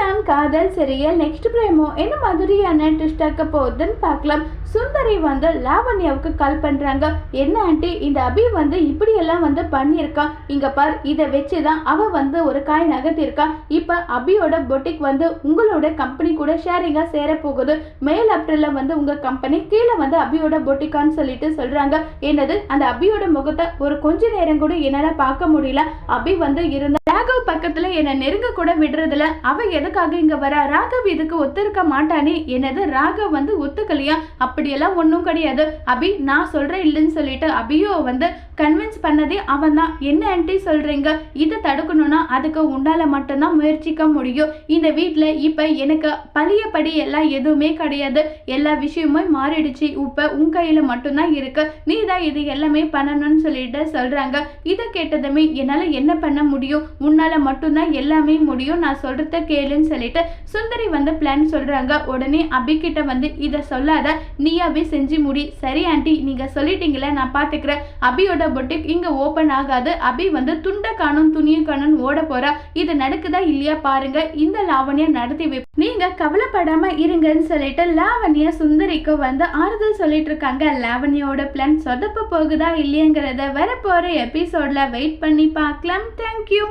நான் காதல் serial next பிரேமோ என்ன மாதிரியான ட்விஸ்ட் ஆக்க போகுதுன்னு பார்க்கலாம் சுந்தரி வந்து லாவண்யாவுக்கு கால் பண்றாங்க என்ன ஆண்டி இந்த அபி வந்து இப்படியெல்லாம் வந்து பண்ணியிருக்கான் இங்க பார் இதை வச்சு தான் அவ வந்து ஒரு காய் நகர்த்திருக்கா இப்ப அபியோட பொட்டிக் வந்து உங்களோட கம்பெனி கூட ஷேரிங்கா சேர போகுது மேல் அப்ரலில் வந்து உங்க கம்பெனி கீழே வந்து அபியோட பொட்டிக்கான்னு சொல்லிட்டு சொல்றாங்க என்னது அந்த அபியோட முகத்தை ஒரு கொஞ்ச நேரம் கூட என்னால பார்க்க முடியல அபி வந்து இருந்த ராகவ் பக்கத்துல என்னை நெருங்க கூட விடுறதுல அவ எதுக்காக இங்க வர? ராகவ் இதுக்கு ஒத்துருக்க மாட்டானே? என்னது ராகவ் வந்து ஒத்துக்கலையா? அப்படியெல்லாம் ஒன்றும் கிடையாது. அபி நான் சொல்றேன் இல்லைன்னு சொல்லிட்டு அபியோ வந்து கன்வின்ஸ் பண்ணதே அவன் தான் என்ன ஆன்ட்டி சொல்றீங்க? இதை தடுக்கணும்னா அதுக்கு உண்டால மட்டும்தான் முயற்சிக்க முடியும். இந்த வீட்டில் இப்போ எனக்கு பழையபடி எல்லாம் எதுவுமே கிடையாது. எல்லா விஷயமுமே மாறிடுச்சு. இப்போ உன் கையில் மட்டும்தான் இருக்கு. நீ தான் இது எல்லாமே பண்ணணும்னு சொல்லிட்டு சொல்றாங்க. இதை கேட்டதுமே என்னால் என்ன பண்ண முடியும்? உன்னால மட்டும்தான் எல்லாமே முடியும். நான் சொல்கிறத கேளுன்னு சொல்லிட்டு சுந்தரி வந்து பிளான் சொல்கிறாங்க உடனே அபிக்கிட்ட வந்து இதை சொல்லாத. நீயாவே செஞ்சு முடி. சரி ஆண்டி. நீங்கள் சொல்லிட்டீங்களே நான் பார்த்துக்கிறேன் அபியோட பொட்டிக் இங்கே ஓப்பன் ஆகாது. அபி வந்து துண்டை காணும் துணியை காணும் ஓட போகிறா இது நடக்குதா இல்லையா பாருங்க. இந்த லாவண்யா நடத்தி வை. நீங்க கவலைப்படாம இருங்கன்னு சொல்லிட்டு லாவண்யா சுந்தரிக்கு வந்து ஆறுதல் சொல்லிட்டு இருக்காங்க. லாவண்யாவோட பிளான் சொதப்ப போகுதா இல்லையங்கிறத வரப்போற எபிசோட்ல வெயிட் பண்ணி பார்க்கலாம் தேங்க்யூ